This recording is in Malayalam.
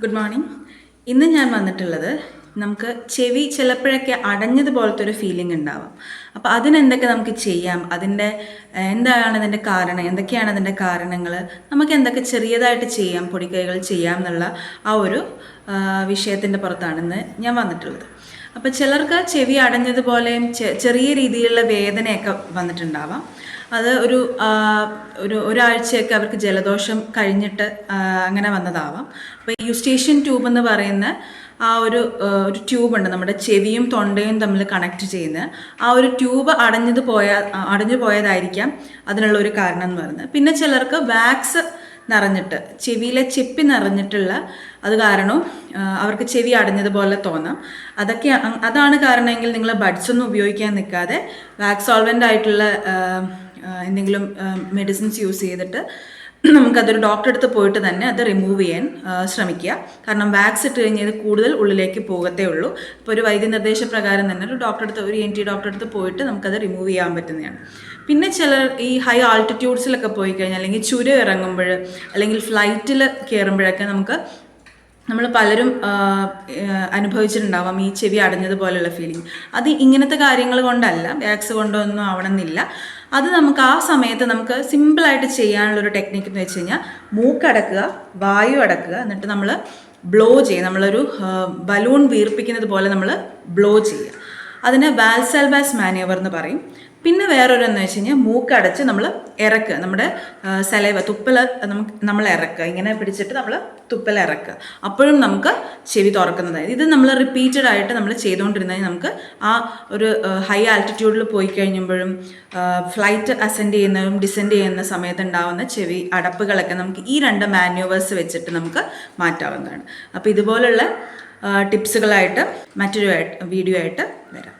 ഗുഡ് മോർണിംഗ് ഇന്ന് ഞാൻ വന്നിട്ടുള്ളത് നമുക്ക് ചെവി ചിലപ്പോഴൊക്കെ അടഞ്ഞതുപോലത്തെ ഒരു ഫീലിംഗ് ഉണ്ടാവാം. അപ്പോൾ അതിനെന്തൊക്കെ നമുക്ക് ചെയ്യാം? അതിന്റെ എന്താണ് അതിന്റെ കാരണം? എന്തൊക്കെയാണ് അതിന്റെ കാരണങ്ങൾ നമുക്ക് എന്തൊക്കെ ചെറിയതായിട്ട് ചെയ്യാം? പൊടിക്കൈകൾ ചെയ്യാം എന്നുള്ള ആ ഒരു വിഷയത്തിന്റെ പുറത്താണ് ഇന്ന് ഞാൻ വന്നിട്ടുള്ളത്. അപ്പോൾ ചിലർക്ക് ചെവി അടഞ്ഞതുപോലെയും ചെറിയ രീതിയിലുള്ള വേദനയൊക്കെ വന്നിട്ടുണ്ടാവാം. അത് ഒരു ഒരു ഒരാഴ്ചയൊക്കെ അവർക്ക് ജലദോഷം കഴിഞ്ഞിട്ട് അങ്ങനെ വന്നതാവാം. അപ്പോൾ യുസ്റ്റേഷ്യൻ ട്യൂബ് എന്ന് പറയുന്ന ആ ഒരു ഒരു ട്യൂബ് ഉണ്ട് നമ്മുടെ ചെവിയും തൊണ്ടയും തമ്മിൽ കണക്ട് ചെയ്യുന്ന ആ ഒരു ട്യൂബ് അടഞ്ഞത് പോയ അടഞ്ഞു പോയതായിരിക്കാം അതിനുള്ള ഒരു കാരണം എന്ന് പറയുന്നത്. പിന്നെ ചിലർക്ക് വാക്സ് നിറഞ്ഞിട്ട് ചെവിയിലെ ചെപ്പി നിറഞ്ഞിട്ടുള്ള അത് കാരണം അവർക്ക് ചെവി അടഞ്ഞതുപോലെ തോന്നാം. അതൊക്കെ അതാണ് കാരണമെങ്കിൽ നിങ്ങൾ ബഡ്സ് ഒന്നും ഉപയോഗിക്കാൻ നിൽക്കാതെ വാക്സ് സോൾവെന്റ് ആയിട്ടുള്ള എന്തെങ്കിലും മെഡിസിൻസ് യൂസ് ചെയ്തിട്ട് നമുക്കതൊരു ഡോക്ടറെ അടുത്ത് പോയിട്ട് തന്നെ അത് റിമൂവ് ചെയ്യാൻ ശ്രമിക്കുക. കാരണം വാക്സ് ഇട്ട് കഴിഞ്ഞാൽ കൂടുതൽ ഉള്ളിലേക്ക് പോകത്തേ ഉള്ളൂ. അപ്പോൾ ഒരു വൈദ്യനിർദ്ദേശ പ്രകാരം തന്നെ ഒരു ഡോക്ടറെ അടുത്ത് ഒരു എൻ ടി ഡോക്ടറെ അടുത്ത് പോയിട്ട് നമുക്കത് റിമൂവ് ചെയ്യാൻ പറ്റുന്നതാണ്. പിന്നെ ചിലർ ഈ ഹൈ ആൾട്ടിറ്റ്യൂഡ്സിലൊക്കെ പോയി കഴിഞ്ഞാൽ അല്ലെങ്കിൽ ചുരം ഇറങ്ങുമ്പോൾ അല്ലെങ്കിൽ ഫ്ലൈറ്റിൽ കയറുമ്പോഴൊക്കെ നമുക്ക് നമ്മൾ പലരും അനുഭവിച്ചിട്ടുണ്ടാവാം ഈ ചെവി അടഞ്ഞതുപോലെയുള്ള ഫീലിംഗ് അത് ഇങ്ങനത്തെ കാര്യങ്ങൾ കൊണ്ടല്ല വാക്സ് കൊണ്ടൊന്നും ആവണമെന്നില്ല. അത് നമുക്ക് ആ സമയത്ത് നമുക്ക് സിമ്പിളായിട്ട് ചെയ്യാനുള്ളൊരു ടെക്നിക്ക് എന്ന് വെച്ച് കഴിഞ്ഞാൽ മൂക്കടക്കുക വായു അടക്കുക എന്നിട്ട് നമ്മൾ ബ്ലോ ചെയ്യുക. നമ്മളൊരു ബലൂൺ വീർപ്പിക്കുന്നത് പോലെ നമ്മൾ ബ്ലോ ചെയ്യുക. അതിനെ വാൽസൽവാസ് മാനുവർ എന്ന് പറയും. പിന്നെ വേറൊരു എന്ന് വെച്ച് കഴിഞ്ഞാൽ മൂക്കടച്ച് നമ്മൾ ഇറക്കുക നമ്മുടെ സലൈവ തുപ്പൽ നമുക്ക് നമ്മൾ ഇറക്കുക ഇങ്ങനെ പിടിച്ചിട്ട് നമ്മൾ തുപ്പൽ ഇറക്കുക അപ്പോഴും നമുക്ക് ചെവി തുറക്കുന്നതായത് ഇത് നമ്മൾ റിപ്പീറ്റഡ് ആയിട്ട് നമ്മൾ ചെയ്തുകൊണ്ടിരുന്നാൽ നമുക്ക് ആ ഒരു ഹൈ ആൾട്ടിറ്റ്യൂഡിൽ പോയി കഴിയുമ്പോഴും ഫ്ലൈറ്റ് അസെൻഡ് ചെയ്യുന്നതും ഡിസെൻഡ് ചെയ്യുന്ന സമയത്ത് ഉണ്ടാവുന്ന ചെവി അടപ്പുകളൊക്കെ നമുക്ക് ഈ രണ്ട് മാന്യൂവേഴ്സ് വെച്ചിട്ട് നമുക്ക് മാറ്റാവുന്നതാണ്. അപ്പോൾ ഇതുപോലുള്ള ടിപ്സുകളായിട്ട് മറ്റൊരു വീഡിയോ ആയിട്ട് വരാം.